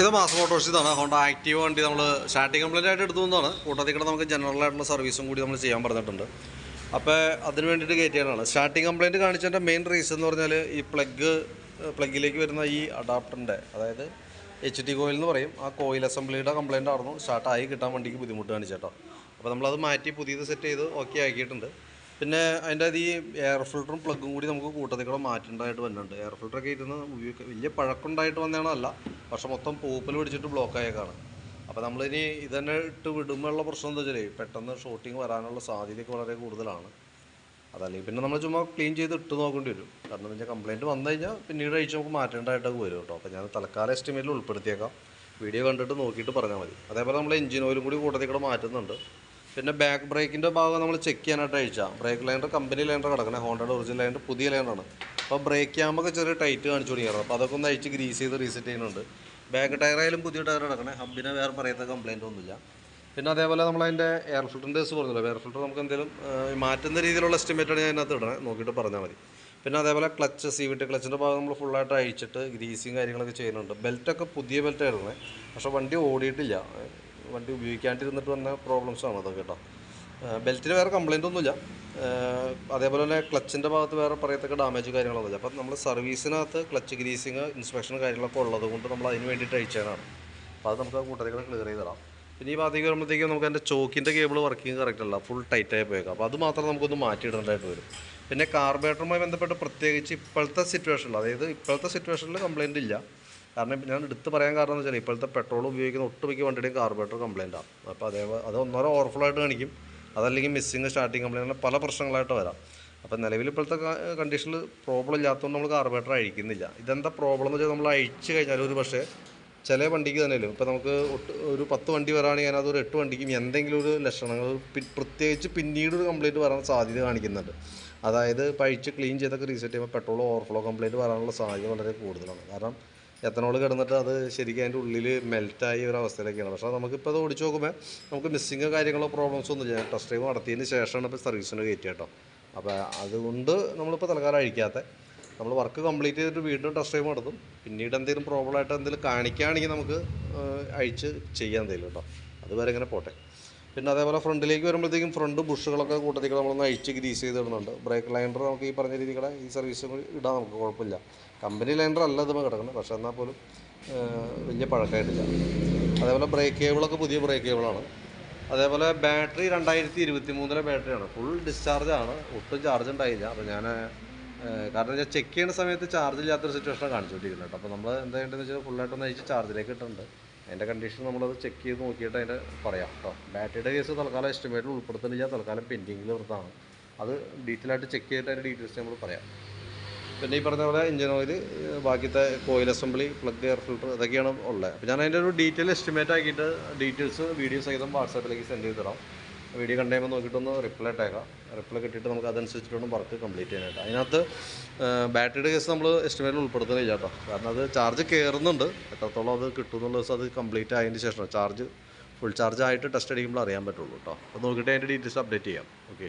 ഇത് മാസം മോട്ടോഴ്സ് ഇതാണ്. ഹോണ്ട ആക്റ്റീവ് വണ്ടി നമ്മൾ സ്റ്റാർട്ടിംഗ് കംപ്ലൈന്റ് ആയിട്ട് എടുത്തു വന്നതാണ് കൂട്ടത്തിൽ കൂടെ നമുക്ക് ജനറൽ ആയിട്ടുള്ള സർവീസും കൂടി നമ്മൾ ചെയ്യാൻ പറഞ്ഞിട്ടുണ്ട്. അപ്പോൾ അതിന് വേണ്ടിയിട്ട് കയറ്റിയാണ് സ്റ്റാർട്ടിംഗ് കംപ്ലൈന്റ് കാണിച്ചതിന്റെ മെയിൻ റീസൺ എന്ന് പറഞ്ഞാൽ ഈ പ്ലഗ് പ്ലഗിലേക്ക് വരുന്ന ഈ അഡാപ്റ്ററിന്റെ അതായത് എച്ച് ടി കോയിൽ എന്ന് പറയും ആ കോയിൽ അസംബ്ലിയുടെ കംപ്ലൈന്റ് ആയിരുന്നു. സ്റ്റാർട്ടായി കിട്ടാൻ വണ്ടിക്ക് ബുദ്ധിമുട്ട് കാണിച്ചേട്ടോ. അപ്പോൾ നമ്മളത് മാറ്റി പുതിയത് സെറ്റ് ചെയ്ത് ഓക്കെ ആക്കിയിട്ടുണ്ട്. പിന്നെ അതിന്റെ അത് ഈ എയർ ഫിൽറ്ററും പ്ലഗും കൂടി നമുക്ക് കൂട്ടത്തിൽ കൂടെ മാറ്റേണ്ടതായിട്ട് വരുന്നുണ്ട് എയർ ഫിൽറ്ററൊക്കെ ഇരുന്ന് ഉപയോഗിക്കുക വലിയ പഴക്കമുണ്ടായിട്ട് വന്നതാണല്ല. പക്ഷെ മൊത്തം പൂപ്പൽ പിടിച്ചിട്ട് ബ്ലോക്ക് ആയേക്കാണ്. അപ്പോൾ നമ്മളിനി ഇതന്നെ ഇട്ട് വിടുമ്പോഴുള്ള പ്രശ്നം എന്താ വെച്ചാൽ പെട്ടെന്ന് ഷോട്ടിങ് വരാനുള്ള സാധ്യതയൊക്കെ വളരെ കൂടുതലാണ്. അതല്ലെങ്കിൽ പിന്നെ നമ്മൾ ചുമ്മാ ക്ലീൻ ചെയ്ത് ഇട്ട് നോക്കേണ്ടി വരും. കാരണം വെച്ചാൽ കംപ്ലയിന്റ് വന്നു കഴിഞ്ഞാൽ പിന്നീട് അഴിച്ച് നമുക്ക് മാറ്റേണ്ടതായിട്ടൊക്കെ വരും കേട്ടോ. അപ്പോൾ ഞാൻ തൽക്കാലം എസ്റ്റിമേറ്റിൽ ഉൾപ്പെടുത്തിയേക്കാം. വീഡിയോ കണ്ടിട്ട് നോക്കിയിട്ട് പറഞ്ഞാൽ മതി. അതേപോലെ നമ്മൾ എഞ്ചിൻ ഓയിലും കൂടി കൂട്ടത്തിൽ കൂടെ മാറ്റുന്നുണ്ട്. പിന്നെ ബാക്ക് ബ്രേക്കിന്റെ ഭാഗം നമ്മൾ ചെക്ക് ചെയ്യാനായിട്ട് അയച്ചാൽ ബ്രേക്ക് ലൈനർ കമ്പനി ലൈനർ കിടക്കണേ. ഹോണ്ടയുടെ ഒറിജിനൽ ലൈനർ പുതിയ ലൈനറാണ് അപ്പോൾ ബ്രേക്ക് ക്യാമ്പൊക്കെ ചെറിയ ടൈറ്റ് കാണിച്ചു തുടങ്ങിയാണ് അപ്പോൾ അതൊക്കെ ഒന്ന് അയച്ച് ഗ്രീസ് ചെയ്ത് റീസെറ്റ് ചെയ്യുന്നുണ്ട്. ബാക്ക് ടയറായാലും പുതിയ ടയർ കിടക്കണേ. ഹബിനെ വേറെ പറയത്ത കംപ്ലയിന്റ് ഒന്നുമില്ല. പിന്നെ അതേപോലെ നമ്മൾ അതിന്റെ എയർ ഫിൽറ്ററിന്റെ ദിവസം പറഞ്ഞല്ലോ. എയർ ഫിൽറ്റർ നമുക്ക് എന്തെങ്കിലും മാറ്റുന്ന രീതിയിലുള്ള എസ്റ്റിമേറ്റാണ് ഞാൻ അതിനകത്ത് ഇടണേ. നോക്കിയിട്ട് പറഞ്ഞാൽ മതി. പിന്നെ അതേപോലെ ക്ലച്ച് സി വി ടി ക്ലച്ചിന്റെ ഭാഗം നമ്മൾ ഫുള്ളായിട്ട് അഴിച്ചിട്ട് ഗ്രീസിങ് കാര്യങ്ങളൊക്കെ ചെയ്യുന്നുണ്ട്. ബെൽറ്റൊക്കെ പുതിയ ബെൽറ്റ് ആയിരുന്നേ. പക്ഷേ വണ്ടി ഓടിയിട്ടില്ല. വണ്ടി ഉപയോഗിക്കാണ്ടിരുന്നിട്ട് വന്ന പ്രോബ്ലംസ് ആണ് അതൊക്കെ കേട്ടോ ബെൽറ്റിന് വേറെ കംപ്ലൈന്റ് ഒന്നുമില്ല. അതേപോലെ തന്നെ ക്ലച്ചിന്റെ ഭാഗത്ത് വേറെ പറയത്തക്ക ഡാമേജ് കാര്യങ്ങളൊന്നുമില്ല അപ്പം നമ്മൾ സർവീസിനകത്ത് ക്ലച്ച് ഗ്രീസിങ് ഇൻസ്പെക്ഷൻ കാര്യങ്ങളൊക്കെ ഉള്ളത് കൊണ്ട് നമ്മൾ അതിന് വേണ്ടിയിട്ട് അയച്ചതാണ് അപ്പോൾ അത് നമുക്ക് കൂട്ടത്തിൽ ക്ലിയർ ചെയ്തിടാം പിന്നെ ഈ ഭാഗത്തേക്ക് വരുമ്പോഴത്തേക്കും നമുക്ക് അതിന്റെ ചോക്കിന്റെ കേബിൾ വർക്കിംഗ് കറക്റ്റ് അല്ല. ഫുൾ ടൈറ്റ് ആയി പോയേക്കാം. അപ്പോൾ അത് മാത്രം നമുക്കൊന്ന് മാറ്റിയിടേണ്ടതായിട്ട് വരും. പിന്നെ കാർബേറ്ററുമായി ബന്ധപ്പെട്ട് പ്രത്യേകിച്ച് ഇപ്പോഴത്തെ സിറ്റുവേഷനിൽ അതായത് ഇപ്പോഴത്തെ സിറ്റുവേഷനിൽ കംപ്ലൈന്റ് ഇല്ല. കാരണം ഞാൻ എടുത്ത് പറയാൻ കാരണം എന്ന് വെച്ചാൽ ഇപ്പോഴത്തെ പെട്രോൾ ഉപയോഗിക്കുന്ന ഒട്ടുമിക്ക വണ്ടിയുടെയും കാർബറേറ്റർ കംപ്ലയിന്റ് ആണ് അപ്പോൾ അതേ അത് ഒന്നോരോ ഓവർഫ്ലോ ആയിട്ട് കാണിക്കും. അതല്ലെങ്കിൽ മിസ്സിങ് സ്റ്റാർട്ടിങ് കംപ്ലൈന്റ് അങ്ങനെ പല പ്രശ്നങ്ങളായിട്ട് വരാം. അപ്പോൾ നിലവിൽ ഇപ്പോഴത്തെ കണ്ടീഷനിൽ പ്രോബ്ലം ഇല്ലാത്തതുകൊണ്ട് നമ്മൾ കാർബറേറ്റർ അഴിക്കുന്നില്ല. ഇതെന്താ പ്രോബ്ലം എന്ന് വെച്ചാൽ നമ്മൾ അഴിച്ച് കഴിഞ്ഞാൽ ഒരു പക്ഷേ ചില വണ്ടിക്ക് തന്നെയല്ലോ ഇപ്പോൾ നമുക്ക് ഒരു പത്ത് വണ്ടി വരാണെങ്കിൽ അതിനകത്ത് ഒരു എട്ട് വണ്ടിക്കും എന്തെങ്കിലും ഒരു ലക്ഷണങ്ങൾ പ്രത്യേകിച്ച് പിന്നീട് ഒരു കംപ്ലൈന്റ് വരാൻ സാധ്യത കാണിക്കുന്നുണ്ട്. അതായത് പഴിച്ച് ക്ലീൻ ചെയ്തൊക്കെ റീസെറ്റ് ചെയ്യുമ്പോൾ പെട്രോൾ ഓവർഫ്ലോ കംപ്ലൈന്റ് വരാനുള്ള സാധ്യത വളരെ കൂടുതലാണ്. കാരണം എത്തനോൾ കിടന്നിട്ട് അത് ശരിക്കും അതിന്റെ ഉള്ളിൽ മെൽറ്റായി ഒരു അവസ്ഥയിലേക്കാണ് പക്ഷേ നമുക്കിപ്പോൾ അത് ഓടിച്ച് നോക്കുമ്പോൾ നമുക്ക് മിസ്സിങ് കാര്യങ്ങളോ പ്രോബ്ലംസ് ഒന്നും ഇല്ല. ടെസ്റ്റ് ഡ്രൈവ് നടത്തിയതിന് ശേഷമാണ് ഇപ്പോൾ സർവീസിന് കയറ്റി കേട്ടോ അപ്പോൾ അതുകൊണ്ട് നമ്മളിപ്പോൾ തൽക്കാലം അഴിക്കാത്ത. നമ്മൾ വർക്ക് കംപ്ലീറ്റ് ചെയ്തിട്ട് വീണ്ടും ടെസ്റ്റ് ഡ്രൈവ് നടത്തും. പിന്നീട് എന്തെങ്കിലും പ്രോബ്ലം ആയിട്ട് എന്തെങ്കിലും കാണിക്കുകയാണെങ്കിൽ നമുക്ക് അഴിച്ച് ചെയ്യാൻ തരും കേട്ടോ അതുവരെ ഇങ്ങനെ പോട്ടെ. പിന്നെ അതേപോലെ ഫ്രണ്ടിലേക്ക് വരുമ്പോഴത്തേക്കും ഫ്രണ്ട് ബുഷുകളൊക്കെ കൂട്ടത്തിൽ നമ്മളൊന്ന് അഴിച്ച് ഗ്രീസ് ചെയ്ത് ഇടുന്നുണ്ട്. ബ്രേക്ക് ലൈൻഡർ നമുക്ക് ഈ പറഞ്ഞ രീതിയിൽ ഈ സർവീസ് ഇടാൻ നമുക്ക് കുഴപ്പമില്ല. കമ്പനി ലൈൻഡർ അല്ല ഇതുമ്പോൾ കിടക്കുന്നത്. പക്ഷേ എന്നാൽ പോലും വലിയ പഴക്കമായിട്ടില്ല. അതേപോലെ ബ്രേക്ക് കേബിളൊക്കെ പുതിയ ബ്രേക്ക് കേബിളാണ് അതേപോലെ ബാറ്ററി രണ്ടായിരത്തി ഇരുപത്തി മൂന്നിലെ ബാറ്ററിയാണ് ഫുൾ ഡിസ്ചാർജ് ആണ്. ഒട്ടും ചാർജ് ഉണ്ടായില്ല. അപ്പോൾ ഞാൻ കാരണം ഞാൻ ചെക്ക് ചെയ്യുന്ന സമയത്ത് ചാർജ് ഇല്ലാത്തൊരു സിറ്റുവേഷനാണ് കാണിച്ചുകൊണ്ടിരിക്കുന്നത്. കേട്ടോ അപ്പോൾ നമ്മൾ എന്താ ചെയ്യേണ്ടതെന്ന് വെച്ചാൽ ഫുള്ളായിട്ടൊന്ന് അയച്ച് ചാർജിലേക്ക് ഇട്ടിട്ടുണ്ട്. അതിന്റെ കണ്ടീഷൻ നമ്മളത് ചെക്ക് ചെയ്ത് നോക്കിയിട്ട് അതിന്റെ പറയാം കേട്ടോ ബാറ്ററിയുടെ കേസ് തൽക്കാലം എസ്റ്റിമേറ്റിൽ ഉൾപ്പെടുത്തുന്നില്ല തൽക്കാലം പെൻഡിങ്ങിൽ വൃത്താണ് അത് ഡീറ്റെയിൽ ആയിട്ട് ചെക്ക് ചെയ്തിട്ട് അതിന്റെ ഡീറ്റെയിൽസ് നമ്മൾ പറയാം. പിന്നെ ഈ പറഞ്ഞ പോലെ engine oil ബാക്കിത്തെ coil assembly plug air filter ഇതൊക്കെയാണ് ഉള്ളത് അപ്പോൾ ഞാൻ അതിന്റെ ഒരു ഡീറ്റെയിൽ എസ്റ്റിമേറ്റ് ആക്കിയിട്ട് ഡീറ്റെയിൽസ് വീഡിയോ സഹിതം വാട്സാപ്പിലേക്ക് സെൻഡ് ചെയ്ത് വീഡിയോ കണ്ടുകഴിയുമ്പോൾ നോക്കിയിട്ടൊന്ന് റിപ്ലൈ ഇട്ടേക്കാം റിപ്ലൈ കിട്ടിയിട്ട് നമുക്ക് അതനുസരിച്ചിട്ട് വർക്ക് കംപ്ലീറ്റ് ചെയ്യാനായിട്ട്. അതിനകത്ത് ബാറ്ററിയുടെ കേസ് നമ്മൾ എസ്റ്റിമേറ്റിൽ ഉൾപ്പെടുത്തുന്നില്ല കേട്ടോ. കാരണം അത് ചാർജ് കയറുന്നുണ്ട് എത്രത്തോളം അത് കിട്ടുമെന്നുള്ള ദിവസം അത് കംപ്ലീറ്റ് ആയതിന് ശേഷം ചാർജ് ഫുൾ ചാർജ് ആയിട്ട് ടെസ്റ്റ് അടിക്കുമ്പോൾ അറിയാൻ പറ്റുള്ളൂ കേട്ടോ. അപ്പോൾ നോക്കിയിട്ട് അതിന്റെ ഡീറ്റെയിൽസ് അപ്ഡേറ്റ് ചെയ്യാം. ഓക്കെ